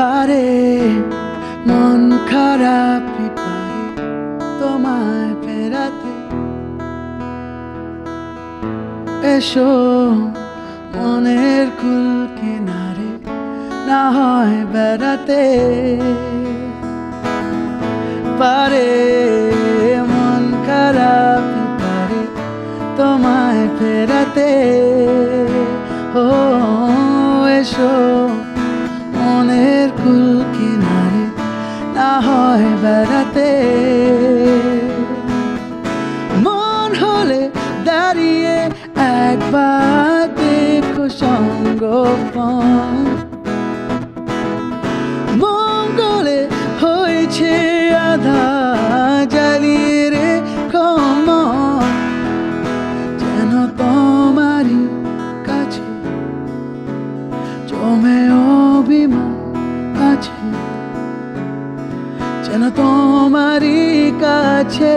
পারে, মন খারাপই পারে তোমায় ফেরাতে। এসো মনের কুল কিনারে, না হয় বেড়াতে। পারে, মন খারাপ পারে তোমায় ফেরাতে। ও, এসো কুল না হয় বেড়াতে। মন হলে দাঁড়িয়ে একবার দেখো মঙ্গলে হয়েছে আধা জ্বালিয়ে রে যেন কাছে অভিমান আছে যেন তোমারই কাছে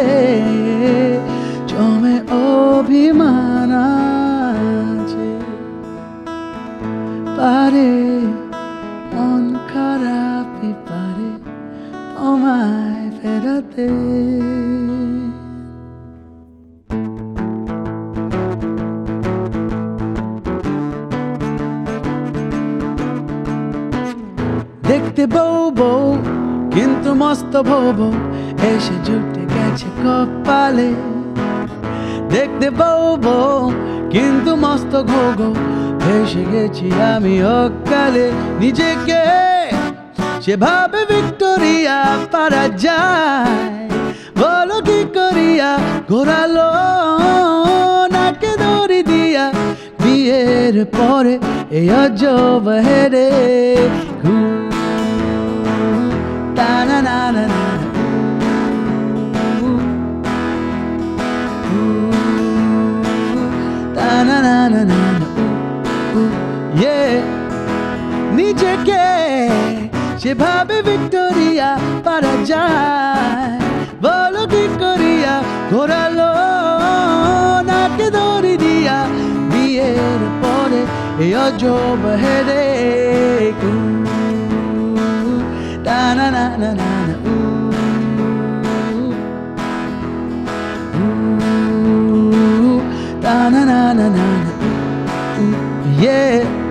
জমে অভিমান আছে। পারে মন খারাপই পারে তোমায় ফেরাতে দেখতে বউ বউ, কিন্তু মস্ত ভব এসে জুটে গেছে কপালে। দেখতে বউ বউ, কিন্তু মস্ত ঘোগ ভেসে গেছি আমি অকালে। নিজেকে সেভাবে ভিক্টোরিয়া পারা যায়। বলো কি করিয়া, ঘোরালো নাকে দড়ি দিয়া। বিয়ের পরে এই অজব হেরে যেভাবে ভিক্টোরিয়া পারা যায়, বলো কি করিয়া, ঘোরালো নাকে দৌড়ি দিয়া, বিয়ের পরে অজব হেরে না না না না yeah